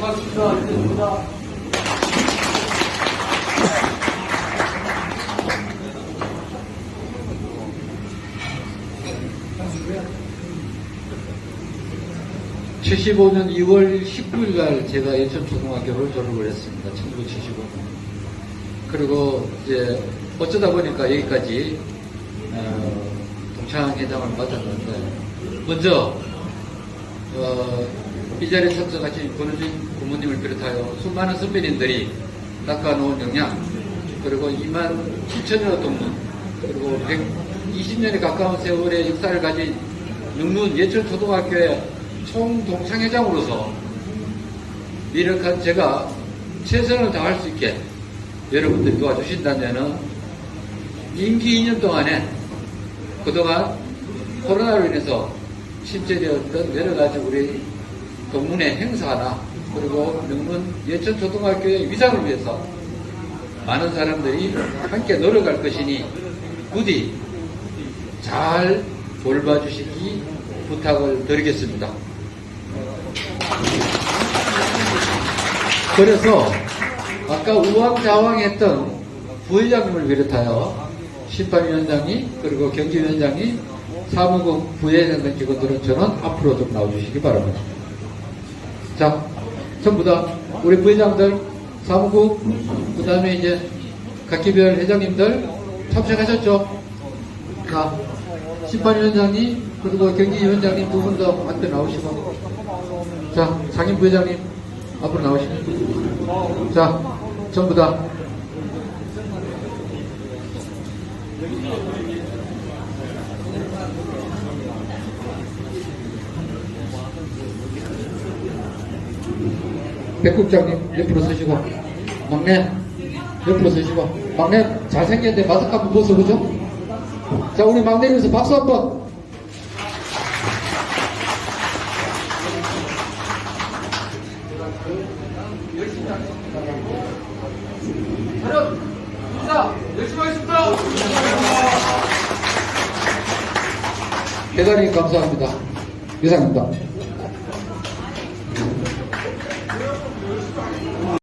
반갑습니다. 안녕하십니까. (75년 2월 19일 날 제가 예천초등학교를 졸업을 했습니다. 1975년. 그리고 이제 어쩌다 보니까 여기까지 어, 동창회장을 맡았는데 먼저 어, 이 자리에 참석하신 권은진 부모님을 비롯하여 수많은 선배님들이 닦아놓은 영양 그리고 2만 7천여 동문 그리고 120년에 가까운 세월의 역사를 가진 육문 예천초등학교의 총동창회장으로서 미력한 제가 최선을 다할 수 있게 여러분들이 도와주신다면 임기 2년 동안에 그동안 코로나로 인해서 실제되었던 여러 가지 우리 동문회 행사나 그리고 명문 예천초등학교의 위상을 위해서 많은 사람들이 함께 노력할 것이니 부디 잘 돌봐주시기 부탁을 드리겠습니다. 그래서 아까 우왕좌왕했던 부회장님을 비롯하여 심판위원장이 그리고 경기위원장이 사무국 부회장된 직원들은 저는 앞으로 좀 나와주시기 바랍니다. 자, 전부 다 우리 부회장들, 사무국, 그 다음에 이제 각기별 회장님들 참석하셨죠? 자, 심판위원장님, 그리고 경기위원장님 두 분 더 앞에 나오시고. 자, 상임부회장님 앞으로 나오시고. 자, 전부 다. 백국장님 옆으로 서시고 막내 옆으로 서시고 막내 잘생겼는데 마스크 한번 벗어보죠. 자 우리 막내로서 박수 한번. 촬영 인사 열심히 하겠습니다. 대단히 감사합니다. 이상입니다